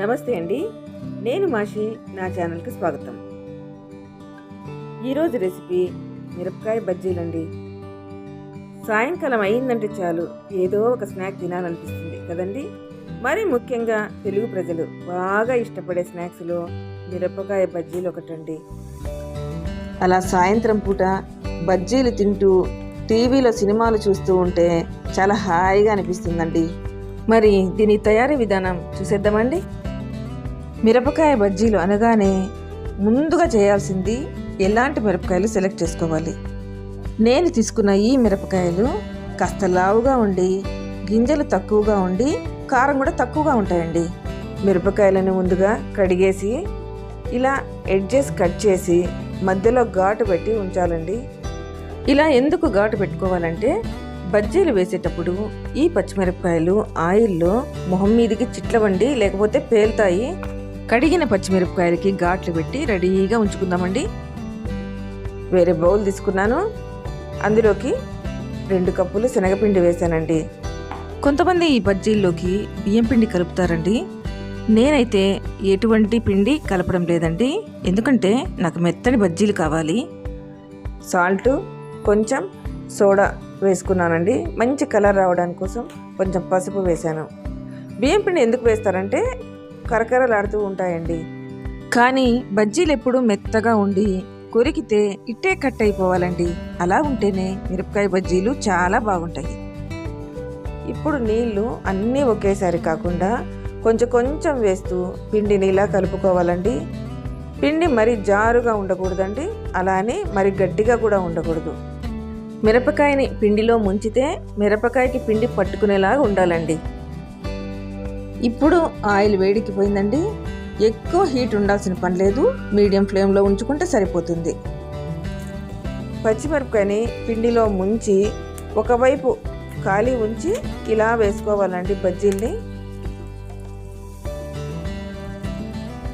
నమస్తే అండి. నేను మాషి నా ఛానల్కి స్వాగతం. ఈరోజు రెసిపీ మిరపకాయ బజ్జీలండి. సాయంకాలం అయిందంటే చాలు ఏదో ఒక స్నాక్ తినాలనిపిస్తుంది కదండి. మరి ముఖ్యంగా తెలుగు ప్రజలు బాగా ఇష్టపడే స్నాక్స్లో మిరపకాయ బజ్జీలు ఒకటండి. అలా సాయంత్రం పూట బజ్జీలు తింటూ టీవీలో సినిమాలు చూస్తూ ఉంటే చాలా హాయిగా అనిపిస్తుందండి. మరి దీని తయారీ విధానం చూసేద్దామండి. మిరపకాయ బజ్జీలు అనగానే ముందుగా చేయాల్సింది ఎలాంటి మిరపకాయలు సెలెక్ట్ చేసుకోవాలి. నేను తీసుకున్న ఈ మిరపకాయలు కాస్త లావుగా ఉండి గింజలు తక్కువగా ఉండి కారం కూడా తక్కువగా ఉంటాయండి. మిరపకాయలను ముందుగా కడిగేసి ఇలా ఎడ్జెస్ కట్ చేసి మధ్యలో ఘాటు పెట్టి ఉంచాలండి. ఇలా ఎందుకు ఘాటు పెట్టుకోవాలంటే బజ్జీలు వేసేటప్పుడు ఈ పచ్చిమిరపకాయలు ఆయిల్లో మొహం మీదికి చిట్లవండి లేకపోతే పేలుతాయి. కడిగిన పచ్చిమిరపకాయలకి ఘాట్లు పెట్టి రెడీగా ఉంచుకుందామండి. వేరే బౌల్ తీసుకున్నాను. అందులోకి రెండు కప్పులు శనగపిండి వేసానండి కొంతమంది ఈ బజ్జీల్లోకి బియ్యం పిండి కలుపుతారండి. నేనైతే ఎటువంటి పిండి కలపడం లేదండి. ఎందుకంటే నాకు మెత్తని బజ్జీలు కావాలి. సాల్ట్ కొంచెం సోడా వేసుకున్నానండి. మంచి కలర్ రావడానికి కోసం కొంచెం పసుపు వేశాను. బియ్యం పిండి ఎందుకు వేస్తారంటే కరకరలాడుతూ ఉంటాయండి. కానీ బజ్జీలు ఎప్పుడూ మెత్తగా ఉండి కొరికితే ఇట్టే కట్ అయిపోవాలండి. అలా ఉంటేనే మిరపకాయ బజ్జీలు చాలా బాగుంటాయి. ఇప్పుడు నీళ్ళు అన్నీ ఒకేసారి కాకుండా కొంచెం కొంచెం వేస్తూ పిండిని ఇలా కలుపుకోవాలండి. పిండి మరి జారుగా ఉండకూడదండి. అలానే మరి గట్టిగా కూడా ఉండకూడదు. మిరపకాయని పిండిలో ముంచితే మిరపకాయకి పిండి పట్టుకునేలాగా ఉండాలండి. ఇప్పుడు ఆయిల్ వేడికి పోయిందండి. ఎక్కువ హీట్ ఉండాల్సిన పని లేదు. మీడియం ఫ్లేమ్లో ఉంచుకుంటే సరిపోతుంది. పచ్చిమిరపకాయని పిండిలో ముంచి ఒకవైపు ఖాళీ ఉంచి ఇలా వేసుకోవాలండి బజ్జీల్ని.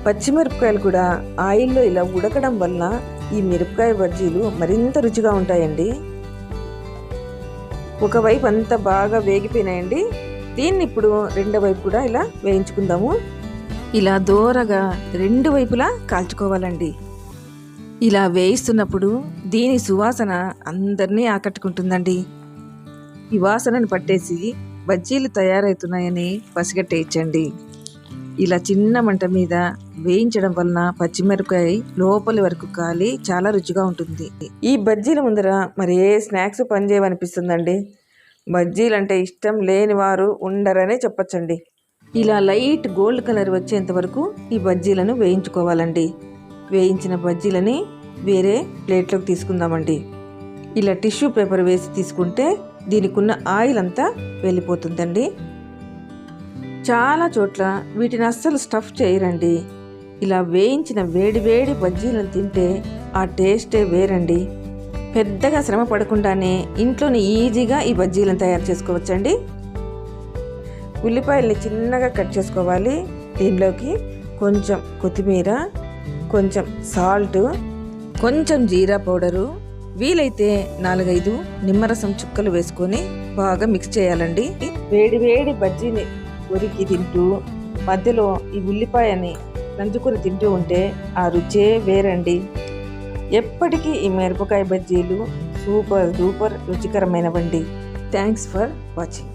పచ్చిమిరపకాయలు కూడా ఆయిల్లో ఇలా ఉడకడం వల్ల ఈ మిరపకాయ బజ్జీలు మరింత రుచిగా ఉంటాయండి. ఒకవైపు అంతా బాగా వేగిపోయినాయండి. దీన్ని ఇప్పుడు రెండో వైపు కూడా ఇలా వేయించుకుందాము. ఇలా దూరగా రెండు వైపులా కాల్చుకోవాలండి. ఇలా వేయిస్తున్నప్పుడు దీని సువాసన అందరినీ ఆకట్టుకుంటుందండి. ఈ వాసనను పట్టేసి బజ్జీలు తయారవుతున్నాయని పసిగట్టేయించండి ఇలా చిన్న మంట మీద వేయించడం వలన పచ్చిమిరపకాయ లోపలి వరకు కాలి చాలా రుచిగా ఉంటుంది. ఈ బజ్జీల ముందర మరి ఏ స్నాక్స్ పనిచేయవనిపిస్తుందండి? బజ్జీలంటే ఇష్టం లేని వారు ఉండరనే చెప్పచ్చండి. ఇలా లైట్ గోల్డ్ కలర్ వచ్చేంత వరకు ఈ బజ్జీలను వేయించుకోవాలండి. వేయించిన బజ్జీలని వేరే ప్లేట్లోకి తీసుకుందామండి. ఇలా టిష్యూ పేపర్ వేసి తీసుకుంటే దీనికి ఉన్న ఆయిల్ అంతా వెళ్ళిపోతుందండి. చాలా చోట్ల వీటిని అస్సలు స్టఫ్ చేయరండి. ఇలా వేయించిన వేడి వేడి బజ్జీలను తింటే ఆ టేస్టే వేరండి. పెద్దగా శ్రమ పడకుండానే ఇంట్లోనే ఈజీగా ఈ బజ్జీలను తయారు చేసుకోవచ్చండి. ఉల్లిపాయల్ని చిన్నగా కట్ చేసుకోవాలి. దీనిలోకి కొంచెం కొత్తిమీర కొంచెం సాల్ట్ కొంచెం జీరా పౌడరు వీలైతే నాలుగైదు నిమ్మరసం చుక్కలు వేసుకొని బాగా మిక్స్ చేయాలండి. వేడి వేడి బజ్జీని ఉరికి తింటూ మధ్యలో ఈ ఉల్లిపాయని నంచుకొని తింటూ ఉంటే ఆ రుచే వేరండి. ఎప్పటికీ ఈ మిరపకాయ బజ్జీలు super super రుచికరమైనవండి. Thanks for watching